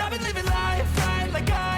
I've been living life right like I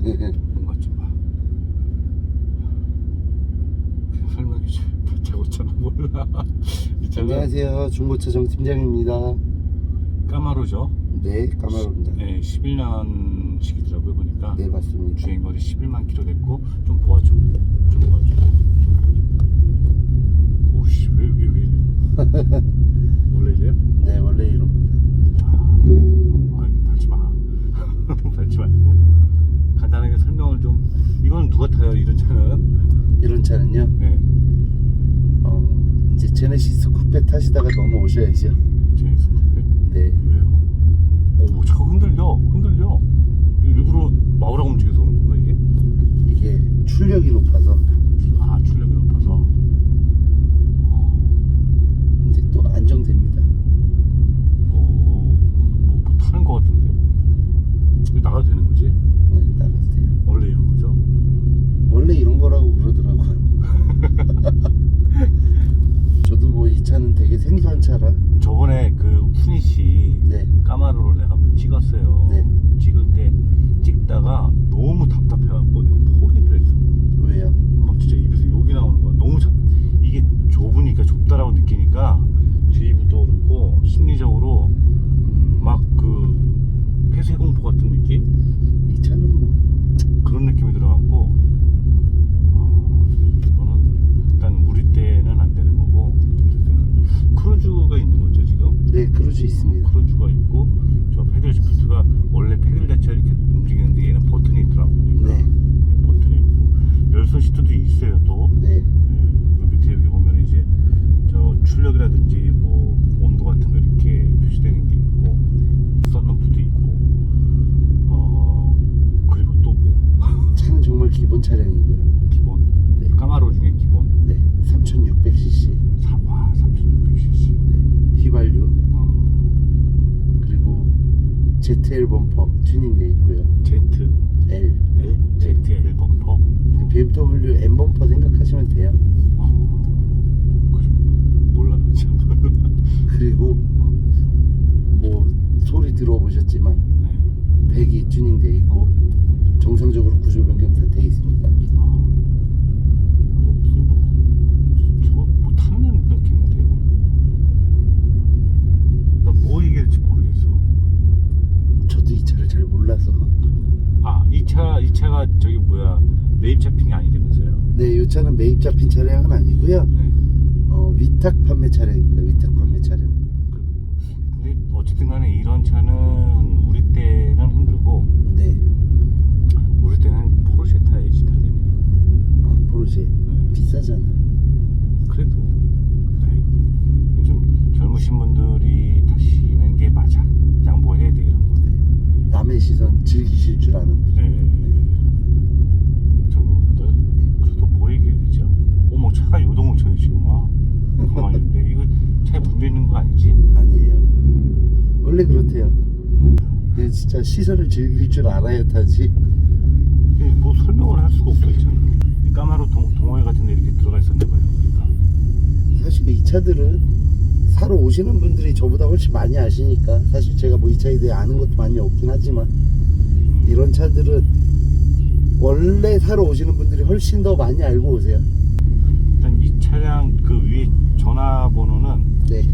뭔가 좁아. 그냥 설명해 줘. 다짜고짜나 몰라. 이 안녕하세요. 중고차 정 팀장입니다. 까마로죠. 네, 까마로입니다. 네, 11년식이더라고요 보니까. 네, 맞습니다. 주행거리 11만 킬로 됐고 좀 보아줘. 좀 보아줘. 좀 보아줘. 오씨 왜왜왜 이래? 제이스 쿠페. 네, 왜요? 오, 차가 흔들려, 흔들려. 일부러 마우라고 움직여서 그런 건가 이게? 이게 출력이 높아서 아, 출력이 높아서. 어, 이제 또 안정됩니다. 오, 뭐, 뭐 타는 거 같은데. 이거 나가도 되는 거지? 네, 나가도 돼요. 원래 이런 거죠? 원래 이런 거라고 그러더라고요. 저도 뭐 이 차는 되게 생소한 차라. 저번에 그 후니시 네, 까마로를 내가 한번 찍었어요. 네. 찍을 때 찍다가 너무 답답해갖고 내가 포기를 했어. 왜요? 막 진짜 입에서 욕이 나오는 거야. 너무 잡, 이게 좁으니까 좁다라고 느끼니까 뒤부터 그렇고 심리적으로 음, 막 그 폐쇄 공포 같은 느낌? 이 차는 뭐 그런 느낌이 들어갖고 어, 이거는 일단 우리 때는 안 되는 거고 우리 때는 크루즈가 있는 거죠 지금. 네, 크루즈 있습니다. 크루즈가 있고 저 패들 시프트가 원래 패들 자체가 이렇게 움직이는데 얘는 버튼이 있더라고 보니까 네. 버튼이 있고 열선 시트도 있어요 또 네, 네, 그 밑에 여기 보면 이제 저 출력이라든지 뭐 온도 같은 거 이렇게 표시되는 게 있고 썬루프도 있고 어 그리고 또 뭐 차는 정말 기본 차량이고요. 기본 네. 까마로 중에 기본 네, 3600cc. 4와 3600cc 네, 휘발유 어, 그리고 ZL 범퍼 튜닝돼 있고요. Z L L Z L 범퍼 BMW M 범퍼 생각하시면 돼요. 어, 그래 몰라 나 참. 그리고 뭐 소리 들어보셨지만 네. 배기 튜닝돼 있고 정상적으로 구조 변경 다 돼 있습니다. 무슨 저거 뭐 타는 느낌인데 나뭐 얘기할지 모르겠어 저도 이 차를 잘 몰라서 아 이 차 이 차가 저기 뭐야 매입 잡힌 게 아니라면서요 네, 이 차는 매입 잡힌 차량은 아니고요. 네. 어, 위탁 판매 차량입니다. 위탁 판매 차량. 근데 어쨌든 간에 이런 차는 우리 때는 힘들고 네, 우리 때는 포르쉐 타야지 타 되면 아, 포르쉐 네. 비싸잖아. 그래도 아이, 요즘 젊으신 분들이 타시는 게 맞아 양보해야 돼 이런 거 남의 시선 즐기실 줄 아는 분. 네. 저거보다 그래도 뭐 얘기해야 되죠? 어머 차가 요동을 쳐요 지금 막 가만히 있는데 이거 차에 있는 거 아니지? 아니에요. 원래 그렇대요. 그냥 진짜 시선을 즐길 줄 알아야 타지. 이게 뭐 설명을 할 수가 없어 이 까마로 동, 동호회 같은 데 이렇게 들어가 있었나 봐요 그러니까 사실 이 차들은 사러 오시는 분들이 저보다 훨씬 많이 아시니까 사실 제가 뭐 이 차에 대해 아는 것도 많이 없긴 하지만 이런 차들은 원래 사러 오시는 분들이 훨씬 더 많이 알고 오세요. 일단 이 차량 그 위에 전화번호는 네.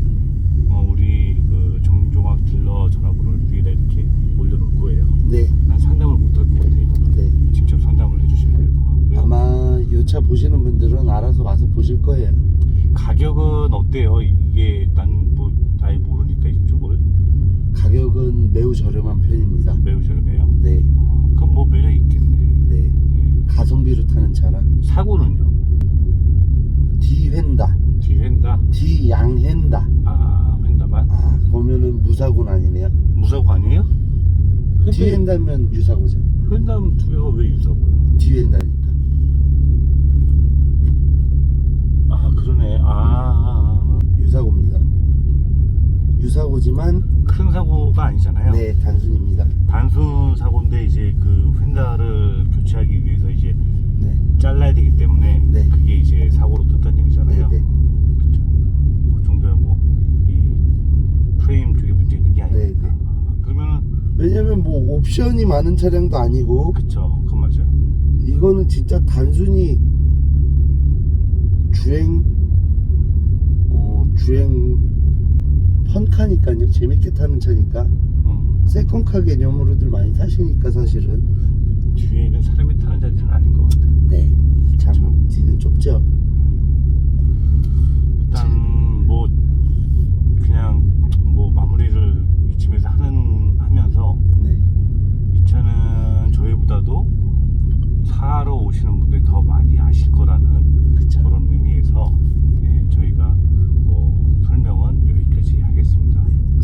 어, 우리 그 정종학 딜러 전화번호를 위에 이렇게 올려놓을 거예요. 네. 난 상담을 못 할 것 같아요. 네. 직접 상담을 해주시면 될 것 같고요. 아마 이 차 보시는 분들은 알아서 와서 보실 거예요. 가격은 어때요? 이게 난 뭐 아예 모르니까 이쪽을 가격은 매우 저렴한 편입니다. 매우 저렴해요. 네, 어, 그럼 뭐 매력 있겠네. 네. 예. 가성비로 타는 차라. 사고는요? 디휀다, 뒤핸다? 디양핸다. 아 횡다만? 아, 그러면은 무사고는 아니네요. 무사고 아니에요? 디핸다면 유사고죠. 횡담 두 개가 왜 유사고요? 디핸다니까. 아 그러네. 아, 아, 아. 유사고입니다. 유 사고지만 큰 사고가 아니잖아요. 네 단순입니다. 단순 사고인데 이제 그 휀다를 교체하기 위해서 이제 네, 잘라야 되기 때문에 네. 그게 이제 사고로 떴다는 얘기잖아요. 네, 네. 그쵸. 그 정도야 뭐이 프레임 쪽에 문제 있는 게 아니니까. 네, 네. 아, 그러면은 왜냐면 뭐 옵션이 많은 차량도 아니고 그쵸. 그건 맞아요. 이거는 진짜 단순히 주행 어 주행 펀카니까요. 재밌게 타는 차니까. 음. 세컨카 개념으로들 많이 타시니까 사실은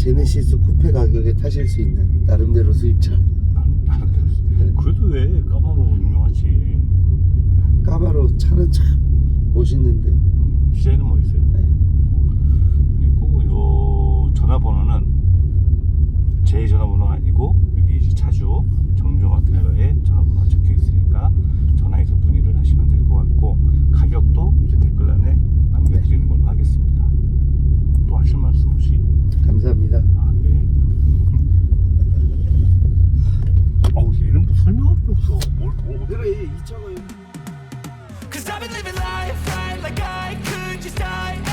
제네시스 쿠페 가격에 타실 수 있는 나름대로 수입차. 그래도 왜 까마로 유명하지? 까마로 차는 참 멋있는데. 음, 디자인은 뭐 멋있어요? 네. 그리고 이 전화번호는 제 전화번호 아니고 여기 이제 자주 정종 아틀러에 전화번호가 적혀 있으니까 Cause I've been living life right like I could just die.